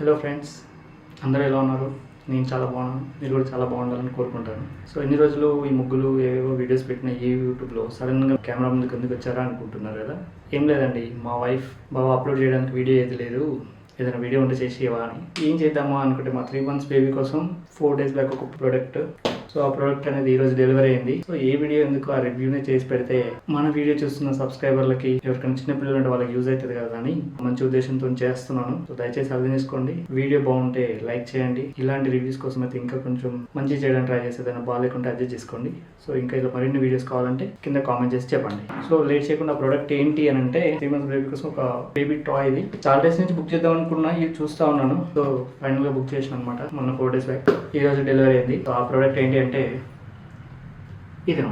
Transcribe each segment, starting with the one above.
Hello friends అందరూ ఎలా ఉన్నారు? నేను చాలా బాగున్నాను. మీరు కూడా చాలా బాగుండాలని కోరుకుంటాను. సో ఎన్ని రోజులు ఈ ముగ్గులు ఏవేవో వీడియోస్ పెట్టిన ఈ యూట్యూబ్లో సడన్గా కెమెరా ముందుకు ఎందుకు వచ్చారా అనుకుంటున్నారు కదా? ఏం లేదండి. మా వైఫ్ బాగా అప్లోడ్ చేయడానికి వీడియో ఏది లేదు. ఏదైనా వీడియో ఉంటే చేసి ఇవ్వా అని. ఏం చేద్దామా అనుకుంటే మా త్రీ మంత్స్ బేబీ కోసం ఫోర్ డేస్ బ్యాక్ ఒక ప్రోడక్ట్ సో ఆ ప్రోడక్ట్ అనేది ఈ రోజు డెలివరీ అయింది. సో ఏ వీడియో ఎందుకు ఆ రివ్యూనే చేసి పెడితే మన వీడియో చూస్తున్న సబ్స్క్రైబర్లకి ఎవరికైనా చిన్న పిల్లలు ఉంటే వాళ్ళకి యూజ్ అవుతుంది కదా అని మంచి ఉద్దేశంతో చేస్తున్నాను. సో దయచేసి అర్థం చేసుకోండి. వీడియో బాగుంటే లైక్ చేయండి. ఇలాంటి రివ్యూస్ కోసం అయితే ఇంకా కొంచెం మంచి చేయడానికి ట్రై చేస్తే బాగాలేకుంటే అడ్జస్ట్ చేసుకోండి. సో ఇంకా ఇలా మరిన్ని వీడియోస్ కావాలంటే కింద కామెంట్ చేసి చెప్పండి. సో లేట్ చేయకుండా ప్రోడక్ట్ ఏంటి అని అంటే త్రీ మంత్స్ బేబీ కోసం ఒక బేబీ టాయ్ ఇది. చాలా డేస్ నుంచి బుక్ చేద్దాం అనుకున్నా ఇది చూస్తా ఉన్నాను. సో ఫైనల్గా బుక్ చేసిన అనమాట మొన్న ఫోర్ డేస్ బ్యాక్ ఈ రోజు డెలివరీ అయింది. సో ఆ ప్రోడక్ట్ ఏంటి అంటే ఇది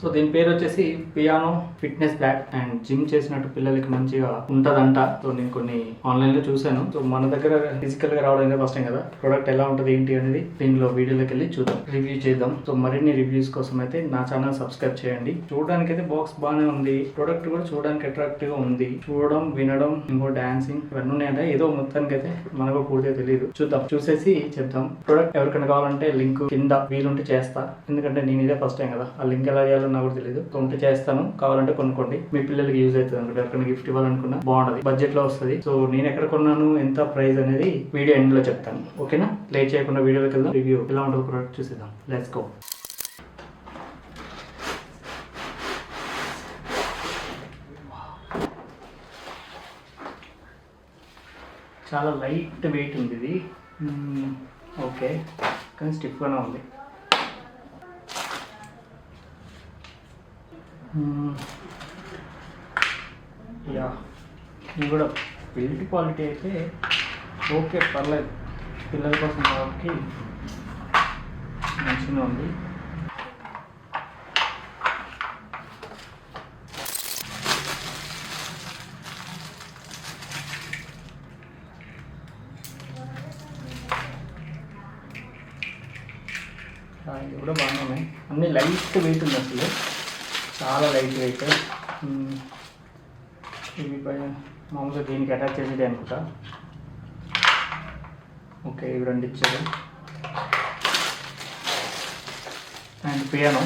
సో దీని పేరు వచ్చేసి piano fitness bag and gym చేసినట్టు పిల్లలకి మంచిగా ఉంటదంట. సో నేను కొన్ని ఆన్లైన్లో చూసాను సో మన దగ్గర ఫిజికల్గా రావడం అయితే ఫస్ట్ కదా. ప్రోడక్ట్ ఎలా ఉంటుంది ఏంటి అనేది దీనిలో వీడియోలోకి వెళ్ళి చూద్దాం. రివ్యూ చేద్దాం. సో మరిన్ని రివ్యూస్ కోసం అయితే నా ఛానల్ సబ్స్క్రైబ్ చేయండి. చూడడానికి అయితే బాక్స్ బాగానే ఉంది. ప్రోడక్ట్ కూడా చూడడానికి అట్రాక్టివ్గా ఉంది. చూడడం వినడం ఇంకో డాన్సింగ్ ఇవన్నీ ఉన్నాయంటే. ఏదో మొత్తానికి అయితే మనకు పూర్తిగా తెలియదు చూద్దాం. చూసేసి చెప్తాం ప్రోడక్ట్ ఎవరికైనా కావాలంటే లింక్ కింద వీలుంటే చేస్తా. ఎందుకంటే నేను ఇదే ఫస్ట్ టైం కదా. ఆ లింక్ ఎలా చేయాలో నాకు కూడా తెలియదు సో ఉంటే చేస్తాను. కావాలంటే కొనుక్కోండి. మీ పిల్లలకి యూజ్ అవుతుంది అనుకుంటే. ఎవరికైనా గిఫ్ట్ ఇవ్వాలనుకున్నా బాగుంటుంది. బడ్జెట్లో వస్తుంది. సో నేను ఎక్కడ కొన్నాను ఎంత ప్రైస్ అనేది వీడియో ఎండ్లో చెప్తాను. ఓకేనా లేట్ చేయకుండా వీడియోకి వెళ్దాం. రివ్యూ ఎలా ఉంటుంది ప్రోడక్ట్ చూసేద్దాం. లెట్స్ గో చాలా లైట్ వెయిట్ ఉంది ఇది. Hmm, ఓకే కానీ స్టిఫ్గానే ఉంది. యా. ఇది కూడా బిల్డ్ క్వాలిటీ అయితే ఓకే పర్లేదు. పిల్లల కోసం కాబట్టి మంచిగా ఉంది. ఇది కూడా బాగానే ఉన్నాయి. అన్ని లైట్ వెయిట్ ఉంది అసలు. చాలా లైట్ వెయిట్. ఇవి పైన మామూలుగా దీనికి అటాచ్ చేసేది అనుకుంటా. ఓకే ఇవి రెండు ఇచ్చారు అండ్ పియానో.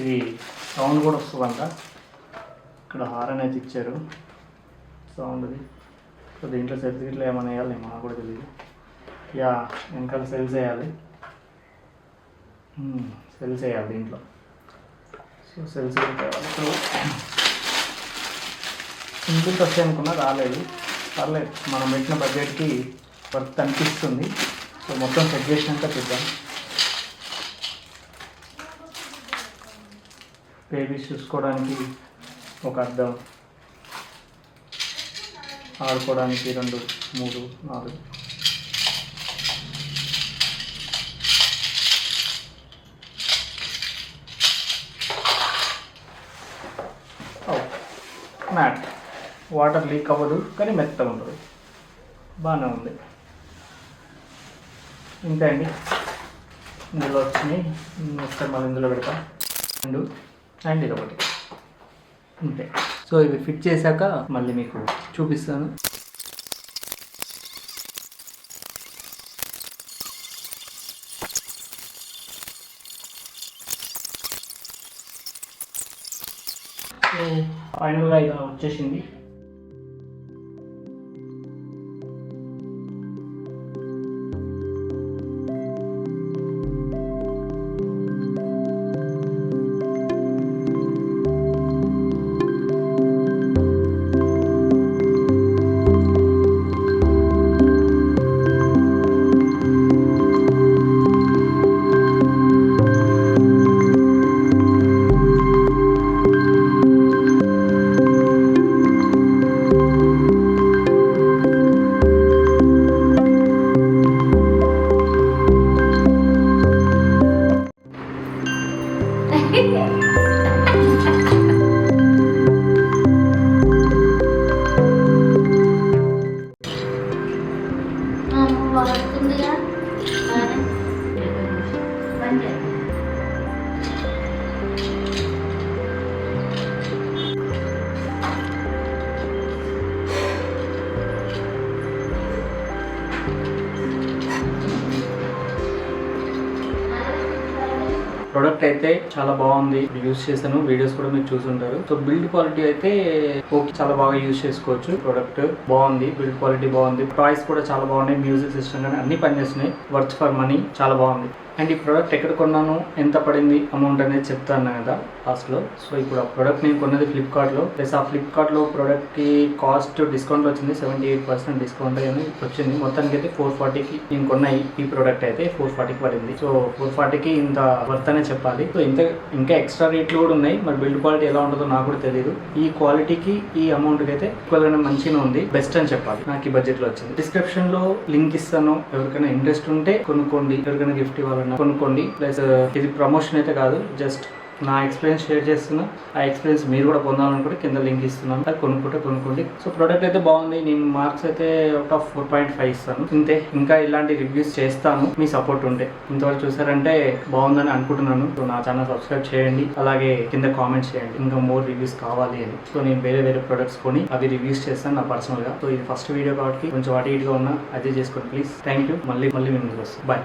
ఇది సౌండ్ కూడా వస్తుందంట. ఇక్కడ హారన్ అయితే ఇచ్చారు. సౌండ్ ఇది సో దీంట్లో సెల్స్ గిట్లా ఏమైనా వేయాలి మనకు కూడా తెలియదు యా వెనకాల సెల్స్ వేయాలి. సెల్స్ వేయాలి దీంట్లో. సో సెల్స్ ఇప్పుడు సింపుల్స్ వస్తాయి అనుకున్నా రాలేదు. పర్లేదు మనం పెట్టిన బడ్జెట్కి వర్త్ అనిపిస్తుంది. సో మొత్తం సెట్ చేసినాక చూద్దాం. బేబీస్ చూసుకోవడానికి ఒక అద్దం ఆడుకోవడానికి రెండు మూడు నాలుగు. మ్యాట్. వాటర్ లీక్ అవ్వదు కానీ మెత్తగా ఉండదు బాగానే ఉంది. ఇంతే అండి? ఇందులో వచ్చినాయి. ఒకసారి మళ్ళీ ఇందులో పెడతాం. అండ్ అండ్ ఇది ఒకటి. అంతే సో ఇవి ఫిట్ చేశాక మళ్ళీ మీకు చూపిస్తాను. సో ఫైనల్గా ఇలా వచ్చేసింది. వస్తుందిగా ప్రొడక్ట్ అయితే చాలా బాగుంది. యూస్ చేశాను. వీడియోస్ కూడా మీరు చూసుంటారు. సో బిల్డ్ క్వాలిటీ అయితే ఓకే చాలా బాగా యూస్ చేసుకోవచ్చు. ప్రొడక్ట్ బాగుంది. బిల్డ్ క్వాలిటీ బాగుంది. టాయ్స్ కూడా చాలా బాగున్నాయి. మ్యూజిక్ సిస్టమ్ కానీ అన్ని పనిచేస్తున్నాయి. వర్త్ ఫర్ మనీ చాలా బాగుంది. అండ్ ఈ ప్రోడక్ట్ ఎక్కడ కొన్నాను ఎంత పడింది అమౌంట్ అనేది చెప్తాను కదా లాస్ట్లో సో ఇప్పుడు ఆ ప్రోడక్ట్ నేను కొన్నది ఫ్లిప్కార్ట్లో ప్లస్ ఆ ఫ్లిప్కార్ట్లో ప్రోడక్ట్కి కాస్ట్ డిస్కౌంట్ వచ్చింది సెవెంటీ ఎయిట్ పర్సెంట్ డిస్కౌంట్ అని వచ్చింది. మొత్తానికి అయితే ఫోర్ ఫార్టీకి నేను కొన్న ఈ- ప్రోడక్ట్ అయితే ఫోర్ ఫార్టీకి పడింది. సో ఫోర్ ఫార్టీకి ఇంత వర్త్ అనే చెప్పాలి. సో ఇంత ఇంకా ఎక్స్ట్రా రేట్లు కూడా ఉన్నాయి మరి బిల్డ్ క్వాలిటీ ఎలా ఉంటుందో నాకు కూడా తెలియదు ఈ క్వాలిటీకి ఈ అమౌంట్కి అయితే ఈక్వల్గానే మంచిగా ఉంది బెస్ట్ అని చెప్పాలి. నాకు ఈ బడ్జెట్లో వచ్చింది. డిస్క్రిప్షన్లో లింక్ ఇస్తాను. ఎవరికైనా ఇంట్రెస్ట్ ఉంటే కొనుక్కోండి. ఎవరికైనా గిఫ్ట్ ఇవ్వాలన్నా కొనుక్కోండి. ప్లస్ ఇది ప్రమోషన్ అయితే కాదు. జస్ట్ నా ఎక్స్పీరియన్స్ షేర్ చేస్తున్నా. ఆ ఎక్స్పీరియన్స్ మీరు కూడా పొందాలనుకుంటే కింద లింక్ ఇస్తున్నాను. అది కొనుక్కుంటే కొనుక్కోండి. సో ప్రోడక్ట్ అయితే బాగుంది. నేను మార్క్స్ అయితే out of four point five ఇస్తాను. ఇంతే. ఇంకా ఇలాంటి రివ్యూస్ చేస్తాను. మీ సపోర్ట్ ఉంటే. ఇంతవరకు చూసారంటే బాగుందని అనుకుంటున్నాను. సో నా ఛానల్ సబ్స్క్రైబ్ చేయండి. అలాగే కింద కామెంట్స్ చేయండి. ఇంకా మోర్ రివ్యూస్ కావాలి అని. సో నేను వేరే వేరే ప్రొడక్ట్స్ కొని అవి రివ్యూస్ చేస్తాను నా పర్సనల్గా సో ఇది ఫస్ట్ వీడియో కాబట్టి కొంచెం అటు ఇటుగా ఉన్నా అదే చేసుకోండి. ప్లీజ్ థ్యాంక్ యూ మళ్ళీ మళ్ళీ మేము వస్తాం బాయ్